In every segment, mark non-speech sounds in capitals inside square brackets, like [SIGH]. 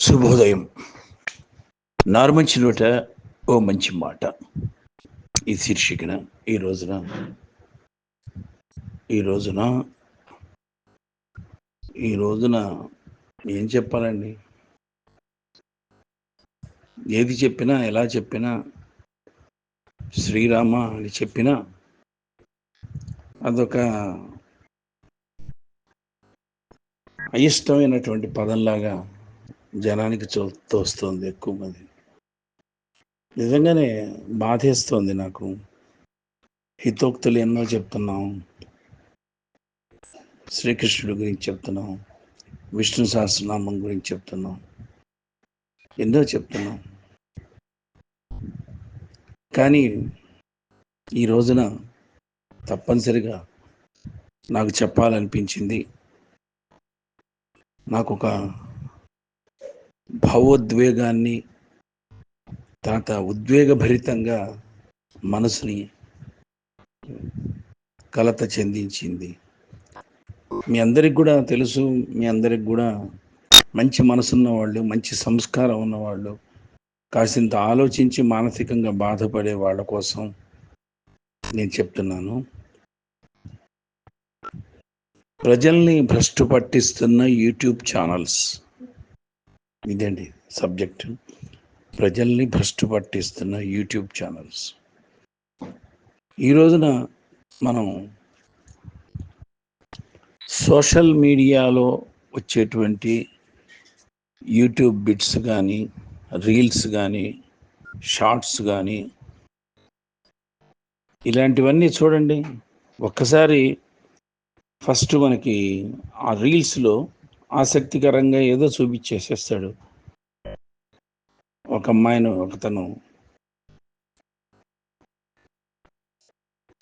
శుభోదయం. నార్మంచి నోట ఓ మంచి మాట. ఈ శీర్షికన ఈ రోజున ఈ రోజున ఈ రోజున ఏం చెప్పాలండి? ఏది చెప్పినా ఎలా చెప్పినా శ్రీరామ అని చెప్పినా అదొక అయిష్టమైనటువంటి పదంలాగా జనానికి చూ తోస్తుంది ఎక్కువ మంది నిజంగానే బాధేస్తోంది నాకు. హితోక్తులు ఎన్నో చెప్తున్నాం. శ్రీకృష్ణుడి గురించి చెప్తున్నాం. విష్ణు సహస్రనామం గురించి చెప్తున్నాం. ఎన్నో చెప్తున్నాం. కానీ ఈ రోజున తప్పనిసరిగా నాకు చెప్పాలనిపించింది. నాకు ఒక భావోద్వేగాన్ని తర్వాత ఉద్వేగభరితంగా మనసుని కలత చెందించింది. మీ అందరికి కూడా తెలుసు మీ అందరికి కూడా మంచి మనసున్న వాళ్ళు మంచి సంస్కారం ఉన్నవాళ్ళు కాసింత ఆలోచించి మానసికంగా బాధపడే వాళ్ళ కోసం నేను చెప్తున్నాను. ప్రజల్ని భ్రష్టు పట్టిస్తున్న యూట్యూబ్ ఛానల్స్. ఇదండి సబ్జెక్ట్? ప్రజల్ని భ్రష్టు పట్టిస్తున్న యూట్యూబ్ ఛానల్స్. ఈ రోజున మనం సోషల్ మీడియాలో వచ్చేటువంటి యూట్యూబ్ బిట్స్ కానీ రీల్స్ కానీ షార్ట్స్ కానీ ఇలాంటివన్నీ చూడండి. ఒక్కసారి ఫస్ట్ మనకి ఆ రీల్స్లో ఆసక్తికరంగా ఏదో చూపించేసేస్తాడు. ఒక అమ్మాయిను ఒకతను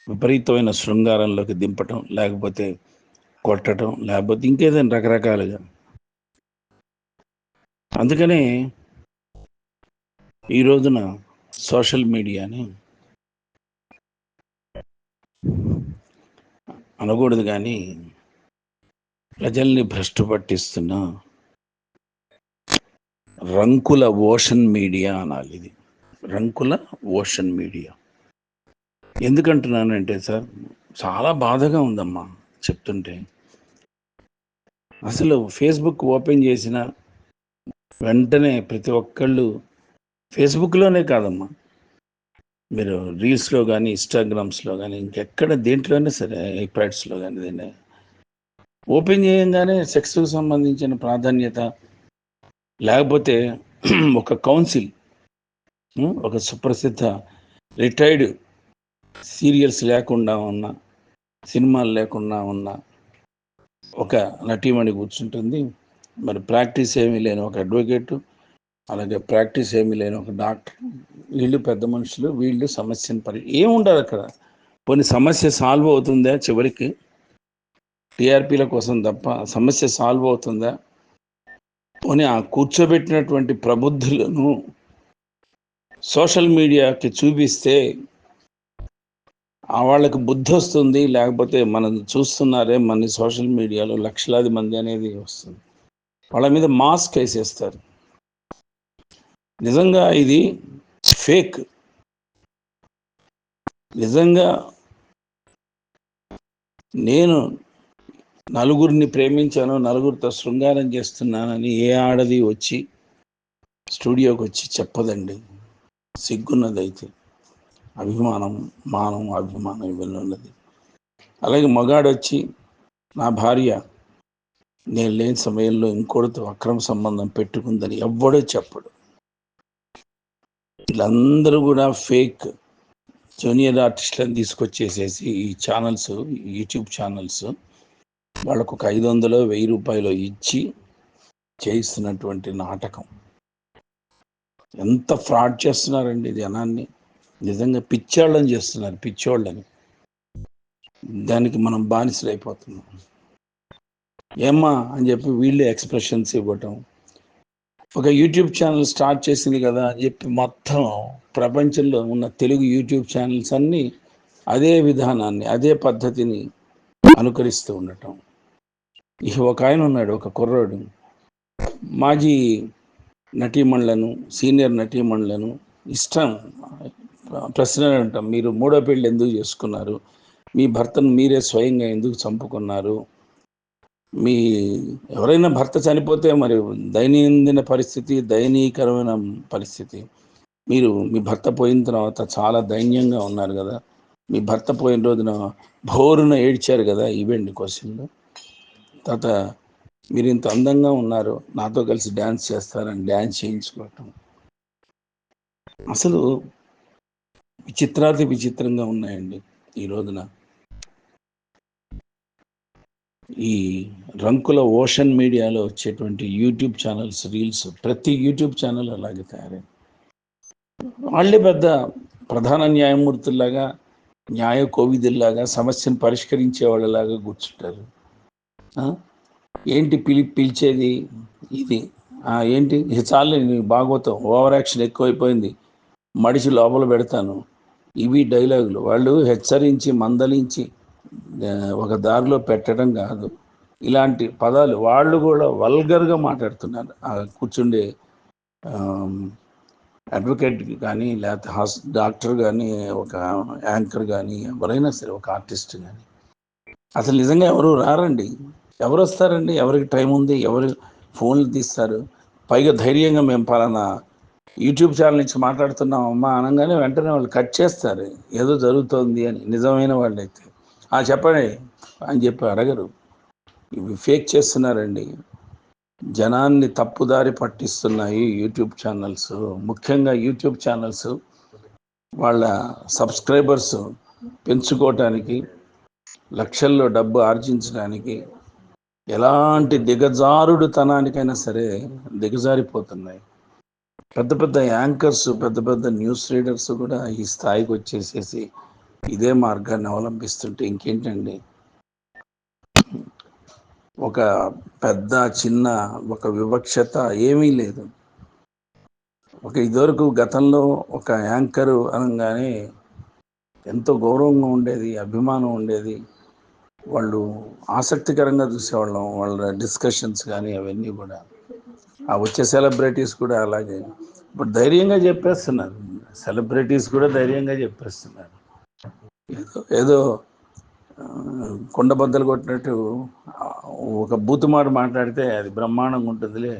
విపరీతమైన శృంగారంలోకి దింపటం లేకపోతే కొట్టడం లేకపోతే ఇంకేదైనా రకరకాలుగా. అందుకనే ఈ రోజున సోషల్ మీడియాని అనకూడదు కానీ ప్రజల్ని భ్రష్టు పట్టిస్తున్న రంకుల ఓషన్ మీడియా అనాలి ఇది. రంకుల ఓషన్ మీడియా. ఎందుకంటున్నానంటే సార్ చాలా బాధగా ఉందమ్మా చెప్తుంటే. అసలు ఫేస్బుక్ ఓపెన్ చేసిన వెంటనే ప్రతి ఒక్కళ్ళు ఫేస్బుక్లోనే కాదమ్మా. మీరు రీల్స్లో కానీ ఇన్స్టాగ్రామ్స్లో కానీ ఇంకెక్కడ దేంట్లోనే సరే ఐప్యాడ్స్లో కానీ దీన్ని ఓపెన్ చేయంగానే సెక్స్కు సంబంధించిన ప్రాధాన్యత లేకపోతే [CLEARS THROAT] ఒక కౌన్సిల్ ఒక సుప్రసిద్ధ రిటైర్డ్ సీరియల్స్ లేకుండా ఉన్న సినిమాలు లేకుండా ఉన్న ఒక నటీమణి కూర్చుంటుంది. మరి ప్రాక్టీస్ ఏమీ లేని ఒక అడ్వకేటు అలాగే ప్రాక్టీస్ ఏమీ లేని ఒక డాక్టర్. వీళ్ళు పెద్ద మనుషులు వీళ్ళు సమస్యను పరి ఏముండదు అక్కడ. కొన్ని సమస్య సాల్వ్ అవుతుందా చివరికి? టీఆర్పీల కోసం తప్ప సమస్య సాల్వ్ అవుతుందా? పోనీ ఆ కూర్చోబెట్టినటువంటి ప్రబుద్ధులను సోషల్ మీడియాకి చూపిస్తే ఆ వాళ్ళకి బుద్ధి వస్తుంది లేకపోతే మనం చూస్తున్నారే మన సోషల్ మీడియాలో లక్షలాది మంది అనేది వస్తుంది. వాళ్ళ మీద మాస్క్ వేసేస్తారు. నిజంగా ఇది ఫేక్. నిజంగా నేను నలుగురిని ప్రేమించాను నలుగురితో శృంగారం చేస్తున్నానని ఏ ఆడది వచ్చి స్టూడియోకి వచ్చి చెప్పదండి. సిగ్గున్నదైతే. అభిమానం మానం అభిమానం ఇవన్నీ ఉన్నది. అలాగే మగాడు వచ్చి నా భార్య నేను లేని సమయంలో ఇంకోటితో అక్రమ సంబంధం పెట్టుకుందని ఎవ్వడో చెప్పడు. వీళ్ళందరూ కూడా ఫేక్ జూనియర్ ఆర్టిస్టులను తీసుకొచ్చేసేసి ఈ ఛానల్స్ యూట్యూబ్ ఛానల్స్ వాళ్ళకు ఒక ఐదు వందలు వెయ్యి రూపాయలు ఇచ్చి చేయిస్తున్నటువంటి నాటకం. ఎంత ఫ్రాడ్ చేస్తున్నారండి జనాన్ని నిజంగా పిచ్చోళ్ళని చేస్తున్నారు పిచ్చోళ్ళని. దానికి మనం బానిసలు అయిపోతున్నాం ఏమ్మా అని చెప్పి వీళ్ళు ఎక్స్ప్రెషన్స్ ఇవ్వటం. ఒక యూట్యూబ్ ఛానల్ స్టార్ట్ చేసింది కదా అని చెప్పి మొత్తం ప్రపంచంలో ఉన్న తెలుగు యూట్యూబ్ ఛానల్స్ అన్నీ అదే విధానాన్ని అదే పద్ధతిని అనుకరిస్తూ ఉండటం. ఒక ఆయన ఉన్నాడు ఒక కుర్రాడు. మాజీ నటీమణులను సీనియర్ నటీమణులను ఇష్టం ప్రశ్న అంటాం. మీరు మూడో పెళ్ళి ఎందుకు చేసుకున్నారు? మీ భర్తను మీరే స్వయంగా ఎందుకు చంపుకున్నారు? మీ ఎవరైనా భర్త చనిపోతే మరి దైనందిన పరిస్థితి దయనీయకరమైన పరిస్థితి. మీరు మీ భర్త పోయిన తర్వాత చాలా దైన్యంగా ఉన్నారు కదా. మీ భర్త పోయిన రోజున భోరున ఏడ్చారు కదా ఈవెంట్ క్వశ్చన్లు తర్వాత మీరు ఇంత అందంగా ఉన్నారు. నాతో కలిసి డ్యాన్స్ చేస్తారని డ్యాన్స్ చేయించుకోవటం. అసలు విచిత్రాతి విచిత్రంగా ఉన్నాయండి ఈ రోజున. ఈ రంకుల ఓషన్ మీడియాలో వచ్చేటువంటి యూట్యూబ్ ఛానల్స్ రీల్స్ ప్రతి యూట్యూబ్ ఛానల్ అలాగే తయారైంది వాళ్ళే పెద్ద ప్రధాన న్యాయమూర్తుల్లాగా న్యాయ కోవిధుల్లాగా సమస్యను పరిష్కరించే వాళ్ళలాగా కూర్చుంటారు. ఏంటి పిలి పిలిచేది? ఇది. ఏంటి? ఇది చాలు నీ భాగవతం ఓవర్ యాక్షన్ ఎక్కువైపోయింది. మడిచి లోపల పెడతాను. ఇవి డైలాగులు. వాళ్ళు హెచ్చరించి మందలించి ఒక దారిలో పెట్టడం కాదు. ఇలాంటి పదాలు వాళ్ళు కూడా వల్గర్గా మాట్లాడుతున్నారు. కూర్చుండే అడ్వకేట్ కానీ లేకపోతే హాస్ డాక్టర్ కానీ ఒక యాంకర్ కానీ ఎవరైనా సరే ఒక ఆర్టిస్ట్ కానీ. అసలు నిజంగా ఎవరు రారండి? ఎవరు వస్తారండి ఎవరికి టైం ఉంది? ఎవరు ఫోన్లు తీస్తారు? పైగా ధైర్యంగా మేము పలానా యూట్యూబ్ ఛానల్ నుంచి మాట్లాడుతున్నాం అమ్మా అనగానే వెంటనే వాళ్ళు కట్ చేస్తారు. ఏదో జరుగుతోంది అని. నిజమైన వాళ్ళైతే. ఆ చెప్పండి అని చెప్పి అడగరు. ఇవి ఫేక్ చేస్తున్నారండి. జనాన్ని తప్పుదారి పట్టిస్తున్నాయి యూట్యూబ్ ఛానల్స్. ముఖ్యంగా యూట్యూబ్ ఛానల్స్ వాళ్ళ సబ్స్క్రైబర్స్ పెంచుకోవటానికి లక్షల్లో డబ్బు ఆర్జించడానికి ఎలాంటి దిగజారుడుతనానికైనా సరే దిగజారిపోతున్నాయి. పెద్ద పెద్ద యాంకర్స్ పెద్ద పెద్ద న్యూస్ రీడర్స్ కూడా ఈ స్థాయికి వచ్చేసేసి ఇదే మార్గాన్ని అవలంబిస్తుంటే ఇంకేంటండి? ఒక పెద్ద చిన్న ఒక వివక్షత ఏమీ లేదు. ఒక ఇదివరకు గతంలో ఒక యాంకరు అనగానే ఎంతో గౌరవంగా ఉండేది అభిమానం ఉండేది. వాళ్ళు ఆసక్తికరంగా చూసేవాళ్ళం. వాళ్ళ డిస్కషన్స్ కానీ అవన్నీ కూడా. ఆ వచ్చే సెలబ్రిటీస్ కూడా అలాగే. ఇప్పుడు ధైర్యంగా చెప్పేస్తున్నారు. సెలబ్రిటీస్ కూడా ధైర్యంగా చెప్పేస్తున్నారు. ఏదో ఏదో కొండబద్దలు కొట్టినట్టు ఒక బూతు మాట్లాడితే అది బ్రహ్మాండంగా ఉంటుందిలే.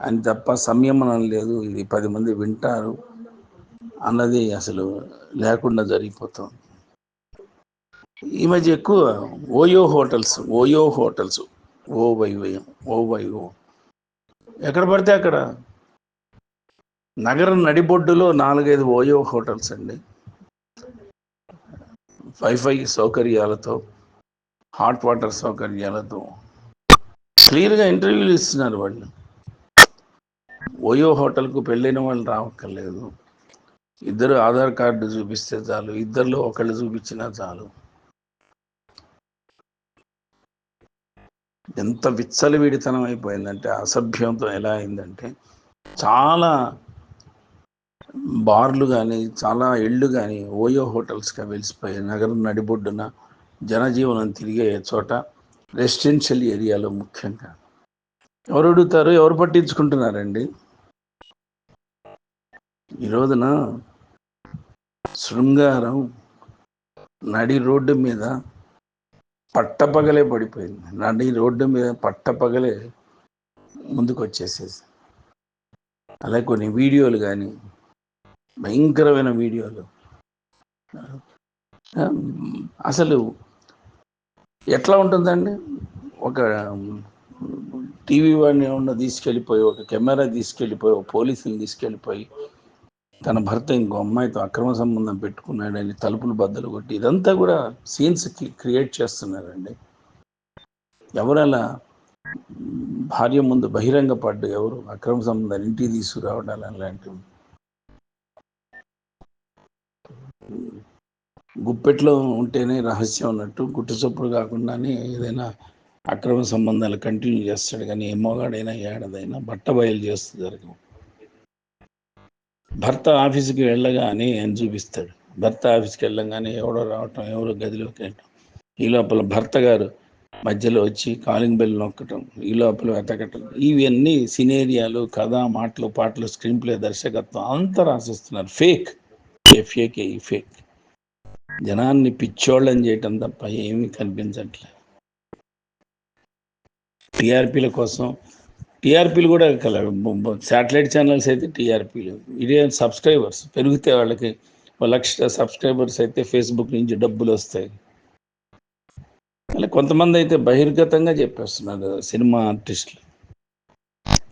అని తప్ప సంయమనం లేదు. ఇది పది మంది వింటారు. అన్నది అసలు లేకుండా జరిగిపోతుంది. ఈ మధ్య ఎక్కువ ఓయో హోటల్స్ ఓయో హోటల్స్. ఓ వైవయం ఓ వైవో ఎక్కడ పడితే అక్కడ. నగరం నడిబొడ్డులో నాలుగైదు ఓయో హోటల్స్ అండి. వైఫై సౌకర్యాలతో హాట్ వాటర్ సౌకర్యాలతో. క్లియర్గా ఇంటర్వ్యూలు ఇస్తున్నారు వాళ్ళు. ఓయో హోటల్కు పెళ్ళైన వాళ్ళు రావక్కర్లేదు. ఇద్దరు ఆధార్ కార్డు చూపిస్తే చాలు ఇద్దరిలో ఒకళ్ళు చూపించినా చాలు. ఎంత విచ్చలవిడితనం అయిపోయిందంటే అసభ్యంతో ఎలా అయిందంటే చాలా బార్లు కానీ చాలా ఇళ్ళు కానీ ఓయో హోటల్స్గా వెలిసిపోయాయి నగరం నడిబొడ్డున జనజీవనం తిరిగే చోట రెసిడెన్షియల్ ఏరియాలో ముఖ్యంగా. ఎవరు అడుగుతారు? ఎవరు పట్టించుకుంటున్నారండి? ఈ రోజున శృంగారం నడి రోడ్డు మీద పట్టపగలే పడిపోయింది. నడి రోడ్డు మీద పట్టపగలే ముందుకు వచ్చేసేసి అలాగే కొన్ని వీడియోలు కానీ భయంకరమైన వీడియోలు. అసలు ఎట్లా ఉంటుందండి? ఒక టీవీ వాడిని ఏమన్నా తీసుకెళ్ళిపోయి ఒక కెమెరా తీసుకెళ్ళిపోయి ఒక పోలీసుని తీసుకెళ్ళిపోయి తన భర్త ఇంకో అమ్మాయితో అక్రమ సంబంధం పెట్టుకున్నాడని తలుపులు బద్దలు కొట్టి ఇదంతా కూడా సీన్స్ క్రియేట్ చేస్తున్నారండి. ఎవరలా భార్య ముందు బహిరంగ పడ్డు ఎవరు అక్రమ సంబంధాలు ఇంటికి తీసుకురావడాలు అలాంటివి? గుప్పెట్లో ఉంటేనే రహస్యం ఉన్నట్టు గుట్టుచప్పుడు కాకుండానే ఏదైనా అక్రమ సంబంధాలు కంటిన్యూ చేస్తాడు. కానీ ఏ మొగాడైనా ఏడదైనా బట్ట బయలు చేస్తుంది భర్త ఆఫీస్కి వెళ్ళగానే అని చూపిస్తాడు. భర్త ఆఫీస్కి వెళ్ళగానే ఎవడో రావటం ఎవరో గదిలోకి వెళ్ళటం. ఈ లోపల భర్త గారు మధ్యలో వచ్చి కాలింగ్ బెల్ నొక్కటం ఈ లోపల వెతకటం. ఇవన్నీ సినేరియాలు కథ మాటలు పాటలు స్క్రీన్ ప్లే దర్శకత్వం అంతా రాసిస్తున్నారు. Fake a fake a fake జనాన్ని పిచ్చోళ్ళని చేయటం తప్ప ఏమీ కనిపించట్లేదు. టీఆర్పీల కోసం టీఆర్పీలు కూడా కల శాటిలైట్ ఛానల్స్ అయితే టీఆర్పీలు. ఇదే సబ్స్క్రైబర్స్. పెరిగితే వాళ్ళకి లక్ష సబ్స్క్రైబర్స్ అయితే ఫేస్బుక్ నుంచి డబ్బులు వస్తాయి. అలా కొంతమంది అయితే బహిర్గతంగా చెప్పేస్తున్నారు సినిమా ఆర్టిస్టులు.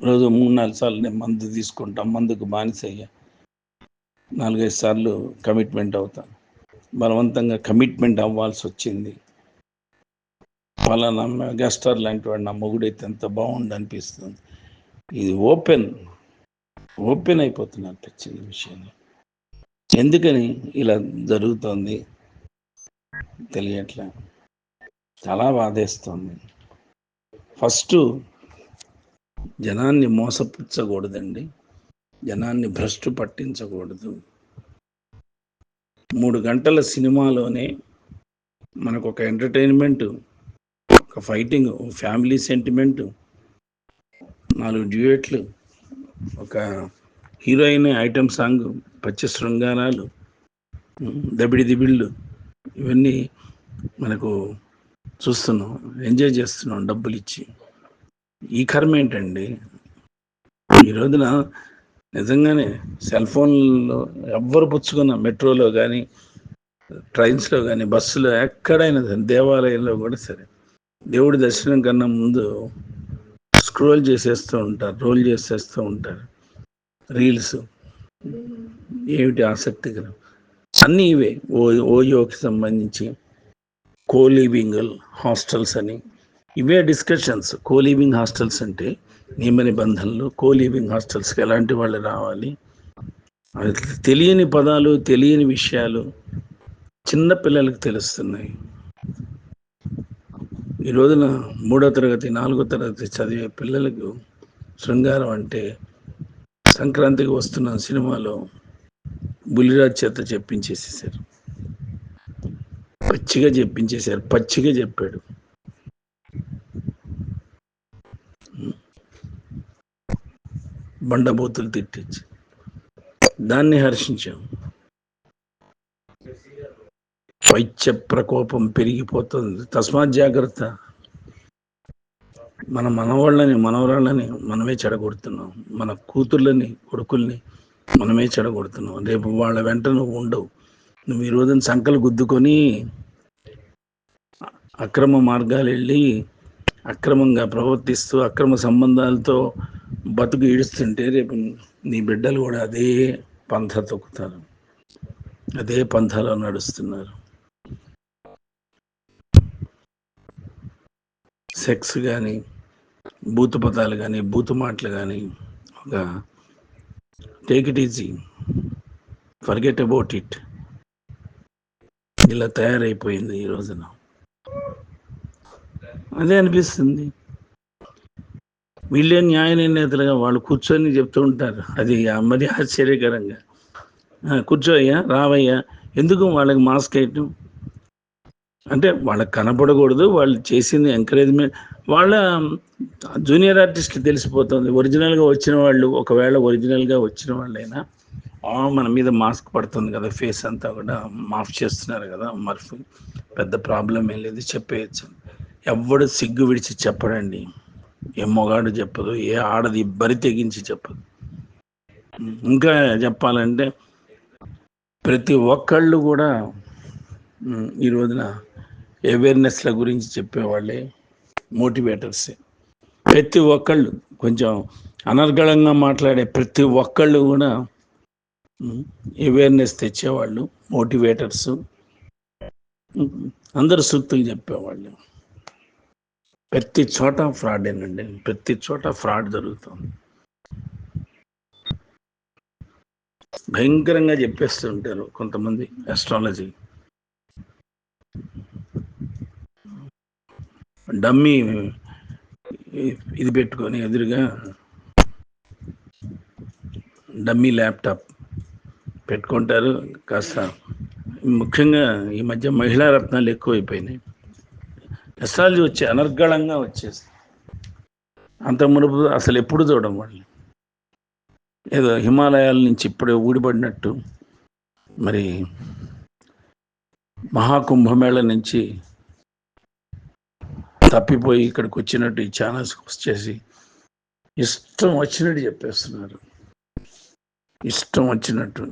రోజు మూడు నాలుగు సార్లు నేను మందు తీసుకుంటాం మందుకు బానిసయ్యా. నాలుగైదు సార్లు కమిట్మెంట్ అవుతాను బలవంతంగా కమిట్మెంట్ అవ్వాల్సి వచ్చింది పలానా మెగాస్టార్ లాంటి వాడు నా మొగుడైతే ఎంత బాగుండు అనిపిస్తుంది. ఇది ఓపెన్ ఓపెన్ అయిపోతున్నారు అనిపించింది విషయంలో. ఎందుకని ఇలా జరుగుతోంది తెలియట్లే? చాలా బాధేస్తుంది. ఫస్ట్ జనాన్ని మోసపుచ్చకూడదండి. జనాన్ని భ్రష్టు పట్టించకూడదు. మూడు గంటల సినిమాలోనే మనకు ఒక ఎంటర్టైన్మెంట్ ఒక ఫైటింగ్ ఫ్యామిలీ సెంటిమెంట్ నాలుగు డ్యూయెట్లు ఒక హీరోయిన్ ఐటమ్ సాంగ్ పచ్చి శృంగారాలు దబిడి దిబిళ్ళు ఇవన్నీ మనకు చూస్తున్నాం ఎంజాయ్ చేస్తున్నాం డబ్బులు ఇచ్చి ఈ కర్మ ఏంటండి? ఈ రోజున నిజంగానే సెల్ ఫోన్లో ఎవ్వరు పుచ్చుకున్న మెట్రోలో కానీ ట్రైన్స్లో కానీ బస్సులో ఎక్కడైనా సరే దేవాలయంలో కూడా సరే దేవుడి దర్శనం కన్నా ముందు స్క్రోల్ చేసేస్తూ ఉంటారు రోల్ చేసేస్తూ ఉంటారు. రీల్స్. ఏమిటి ఆసక్తికరం? అన్నీ ఇవే. ఓ ఓయోకి సంబంధించి కోలీవింగ్ హాస్టల్స్ అని. ఇవే డిస్కషన్స్. కోలీవింగ్ హాస్టల్స్ అంటే నియమ నిబంధనలు కోలీవింగ్ హాస్టల్స్కి ఎలాంటి వాళ్ళు రావాలి? తెలియని పదాలు తెలియని విషయాలు చిన్న పిల్లలకు తెలుస్తున్నాయి. ఈ రోజున మూడో తరగతి నాలుగో తరగతి చదివే పిల్లలకు శృంగారం అంటే సంక్రాంతికి వస్తున్న సినిమాలో బులిరాజ్ చేత చెప్పించేసేసారు పచ్చిగా చెప్పించేశారు. పచ్చిగా చెప్పాడు. బండబూతులు తిట్టించి దాన్ని హర్షించాం. పైత్య ప్రకోపం పెరిగిపోతుంది. తస్మాత్ జాగ్రత్త. మన మనవాళ్ళని మనవరాళ్ళని మనమే చెడగొడుతున్నాం. మన కూతుర్లని కొడుకుల్ని మనమే చెడగొడుతున్నాం. రేపు వాళ్ళ వెంట నువ్వు ఉండవు. నువ్వు ఈ రోజున సంకలు గుద్దుకొని అక్రమ మార్గాలు వెళ్ళి అక్రమంగా ప్రవర్తిస్తూ అక్రమ సంబంధాలతో బతుకు ఈడుస్తుంటే రేపు నీ బిడ్డలు కూడా అదే పంథ తొక్కుతారు. అదే పంథలో నడుస్తున్నారు. సెక్స్ కానీ బూతు పదాలు కానీ బూతు మాటలు కానీ ఒక take it easy forget about it ఇలా తయారైపోయింది ఈ రోజున. అదే అనిపిస్తుంది. వీళ్ళే న్యాయ నిర్ణేతలుగా వాళ్ళు కూర్చొని చెప్తూ ఉంటారు. అది మరి ఆశ్చర్యకరంగా. కూర్చోయ్యా రావయ్యా. ఎందుకు వాళ్ళకి మాస్క్ వేయటం? అంటే వాళ్ళకి కనపడకూడదు వాళ్ళు చేసింది ఎంకరేజ్మెంట్ వాళ్ళ జూనియర్ ఆర్టిస్టులు తెలిసిపోతుంది. ఒరిజినల్గా వచ్చిన వాళ్ళు ఒకవేళ ఒరిజినల్గా వచ్చిన వాళ్ళైనా మన మీద మాస్క్ పడుతుంది కదా ఫేస్ అంతా కూడా మాఫ్ చేస్తున్నారు కదా మర్ఫ్. పెద్ద ప్రాబ్లం ఏం లేదు చెప్పేయచ్చు. ఎవడు సిగ్గు విడిచి చెప్పడండి. ఏ మొగాడు చెప్పదు ఏ ఆడది బరి తెగించి చెప్పదు. ఇంకా చెప్పాలంటే ప్రతి ఒక్కళ్ళు కూడా ఈ రోజున అవేర్నెస్ల గురించి చెప్పేవాళ్ళే మోటివేటర్సే ప్రతి ఒక్కళ్ళు కొంచెం అనర్గళంగా మాట్లాడే ప్రతి ఒక్కళ్ళు కూడా అవేర్నెస్ తెచ్చేవాళ్ళు మోటివేటర్స్ అందరు సూక్తులు చెప్పేవాళ్ళు. ప్రతి చోట ఫ్రాడేనండి ప్రతి చోట ఫ్రాడ్ జరుగుతుంది. భయంకరంగా చెప్పేస్తూ ఉంటారు కొంతమంది ఆస్ట్రాలజీ డమ్మీ ఇది పెట్టుకొని ఎదురుగా డమ్మీ ల్యాప్టాప్ పెట్టుకుంటారు. కాస్త ముఖ్యంగా ఈ మధ్య మహిళా రత్నాలు ఎక్కువైపోయినాయి. ఎస్ట్రాలజీ వచ్చే అనర్గళంగా వచ్చేస్తుంది అంత మునుపు అసలు ఎప్పుడు చూడడం వాళ్ళు ఏదో హిమాలయాల నుంచి ఇప్పుడే ఊడిపడినట్టు. మరి మహాకుంభమేళ నుంచి తప్పిపోయి ఇక్కడికి వచ్చినట్టు ఈ ఛానల్స్కి వచ్చేసి ఇష్టం వచ్చినట్టు చెప్పేస్తున్నారు. ఇష్టం వచ్చినట్టు.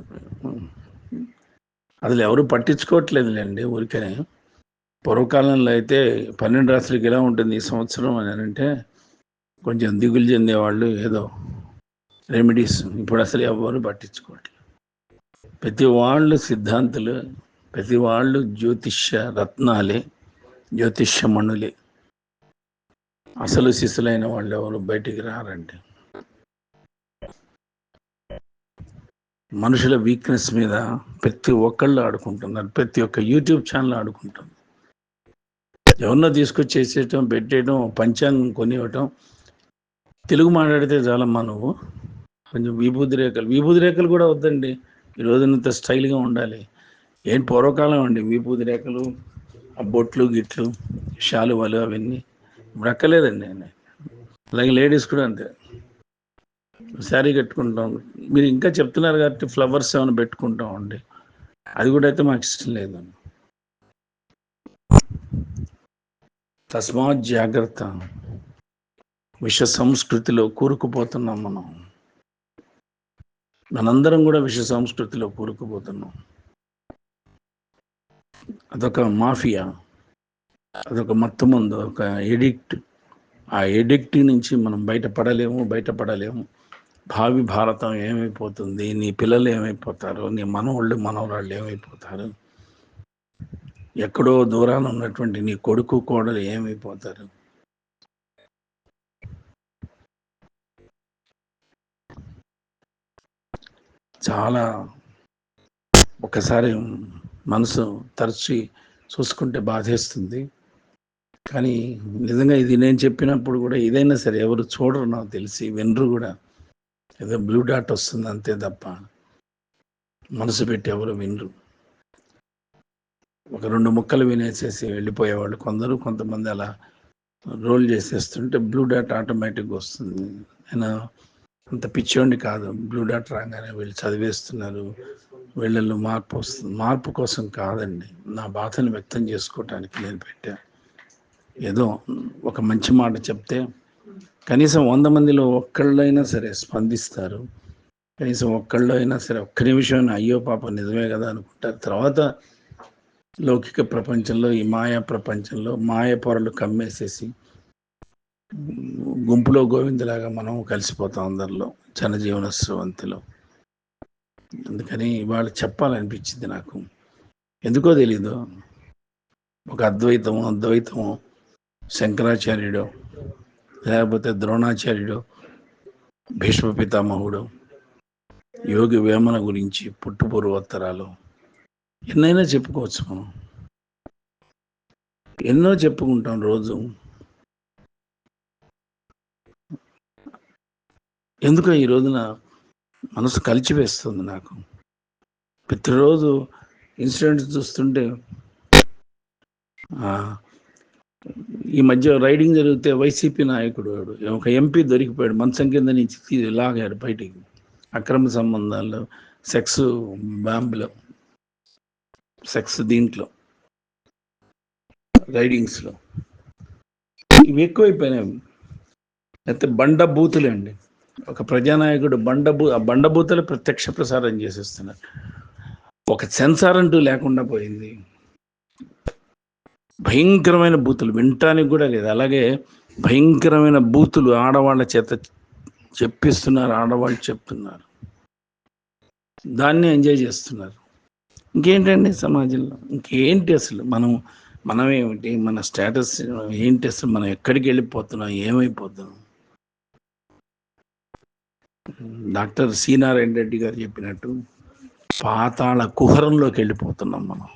అసలు ఎవరు పట్టించుకోవట్లేదులేండి ఊరికనే పూర్వకాలంలో అయితే పన్నెండు రాత్రికి ఎలా ఉంటుంది ఈ సంవత్సరం అని అంటే కొంచెం దిగులు చెందేవాళ్ళు ఏదో రెమెడీస్ ఇప్పుడు అసలు ఎవరు పట్టించుకోవట్లేదు. ప్రతి వాళ్ళు సిద్ధాంతులు ప్రతి వాళ్ళు జ్యోతిష్య రత్నాలే జ్యోతిష్య మణులే. అసలు శిశులైన వాళ్ళు ఎవరు బయటికి రారండి? మనుషుల వీక్నెస్ మీద ప్రతి ఒక్కళ్ళు ఆడుకుంటున్నారు ప్రతి ఒక్క యూట్యూబ్ ఛానల్ ఆడుకుంటుంది. ఎవరినో తీసుకొచ్చి చేసేయటం పెట్టేయటం పంచాంగం కొనివ్వటం తెలుగు మాట్లాడితే చాలమ్మా నువ్వు? కొంచెం విభూతి రేఖలు విభూతి రేఖలు కూడా వద్దండి. ఈ రోజునంత స్టైల్గా ఉండాలి. ఏం పూర్వకాలం అండి విభూతి రేఖలు ఆ బొట్లు గిట్లు శాలువలు అవన్నీ. ఇప్పుడు అక్కలేదండి నేను అలాగే లేడీస్ కూడా అంతే. శారీ కట్టుకుంటాం. మీరు ఇంకా చెప్తున్నారు కాబట్టి ఫ్లవర్స్ ఏమైనా పెట్టుకుంటాం అండి. అది కూడా అయితే మాకు ఇష్టం లేదు. తస్మాత్ జాగ్రత్త. విష సంస్కృతిలో కూరుకుపోతున్నాం మనం. మనందరం కూడా విష సంస్కృతిలో కూరుకుపోతున్నాం. అదొక మాఫియా. అదొక మొత్తం ముందు ఒక ఎడిక్ట్ ఆ ఎడిక్ట్ నుంచి మనం బయటపడలేము బయటపడలేము. భావి భారతం ఏమైపోతుంది? నీ పిల్లలు ఏమైపోతారు? నీ మనవాళ్ళు మనవరాళ్ళు ఏమైపోతారు? ఎక్కడో దూరాన ఉన్నటువంటి నీ కొడుకు కోడలు ఏమైపోతారు? చాలా ఒకసారి మనసు తరచి చూసుకుంటే బాధేస్తుంది. కానీ నిజంగా ఇది నేను చెప్పినప్పుడు కూడా ఏదైనా సరే ఎవరు చూడరు నాకు తెలిసి వినరు కూడా. ఏదో బ్లూ డాట్ వస్తుంది అంతే తప్ప. మనసు పెట్టి ఎవరు వినరు. ఒక రెండు ముక్కలు వినేసేసి వెళ్ళిపోయేవాళ్ళు కొందరు కొంతమంది అలా రోల్ చేసేస్తుంటే బ్లూ డాట్ ఆటోమేటిక్గా వస్తుంది. నేను అంత పిచ్చోండి కాదు. బ్లూ డాట్ రాగానే వీళ్ళు చదివేస్తున్నారు. వీళ్ళల్లో మార్పు వస్తుంది. మార్పు కోసం కాదండి. నా బాధను వ్యక్తం చేసుకోవటానికి నేను పెట్టా. ఏదో ఒక మంచి మాట చెప్తే కనీసం వంద మందిలో ఒక్కళ్ళైనా సరే స్పందిస్తారు. కనీసం ఒక్కళ్ళు అయినా సరే ఒక్క నిమిషం అయ్యో పాప నిజమే కదా అనుకుంటారు. తర్వాత లౌకిక ప్రపంచంలో ఈ మాయా ప్రపంచంలో మాయ పొరలు కమ్మేసేసి గుంపులో గోవిందలాగా మనం కలిసిపోతాం అందరిలో జనజీవన స్రవంతిలో అందుకని ఇవాళ చెప్పాలనిపించింది నాకు. ఎందుకో తెలీదు. ఒక అద్వైతము అద్వైతము శంకరాచార్యుడు లేకపోతే ద్రోణాచార్యుడు భీష్మ పితామహుడు యోగి వేమన గురించి పుట్టుపూర్వోత్తరాలు ఎన్నైనా చెప్పుకోవచ్చు మనం. ఎన్నో చెప్పుకుంటాం రోజు. ఎందుకో ఈ రోజున మనసు కలిచివేస్తుంది నాకు. ప్రతిరోజు ఇన్సిడెంట్స్ చూస్తుంటే ఈ మధ్య రైడింగ్ జరిగితే వైసీపీ నాయకుడు వాడు. ఒక ఎంపీ దొరికిపోయాడు. మంచం కింద నుంచి తీ- లాగాడు బయటికి. అక్రమ సంబంధాల్లో సెక్స్ బ్యాంబ్లో సెక్స్ దీంట్లో రైడింగ్స్లో. ఇవి ఎక్కువైపోయినాయి. అయితే బండ బూతులు అండి. ఒక ప్రజానాయకుడు బండ బూ ఆ బండ బూతులు ప్రత్యక్ష ప్రసారం చేసేస్తున్నారు. ఒక సెన్సార్ అంటూ లేకుండా పోయింది. భయంకరమైన బూతులు వినటానికి కూడా లేదు. అలాగే భయంకరమైన బూతులు ఆడవాళ్ళ చేత చెప్పిస్తున్నారు ఆడవాళ్ళు చెప్తున్నారు. దాన్ని ఎంజాయ్ చేస్తున్నారు. ఇంకేంటండి సమాజంలో? ఇంకేంటి అసలు? మనం మనం ఏమిటి? మన స్టేటస్ ఏంటి అసలు? మనం ఎక్కడికి వెళ్ళిపోతున్నాం? ఏమైపోతున్నాం? డాక్టర్ సి నారాయణ రెడ్డి గారు చెప్పినట్టు పాతాళ కుహరంలోకి వెళ్ళిపోతున్నాం మనం.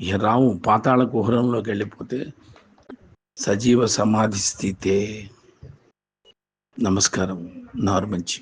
ఇక రాము పాతాళ కుహరంలోకి వెళ్ళిపోతే సజీవ సమాధి స్థితే. నమస్కారం. నార్మంచి.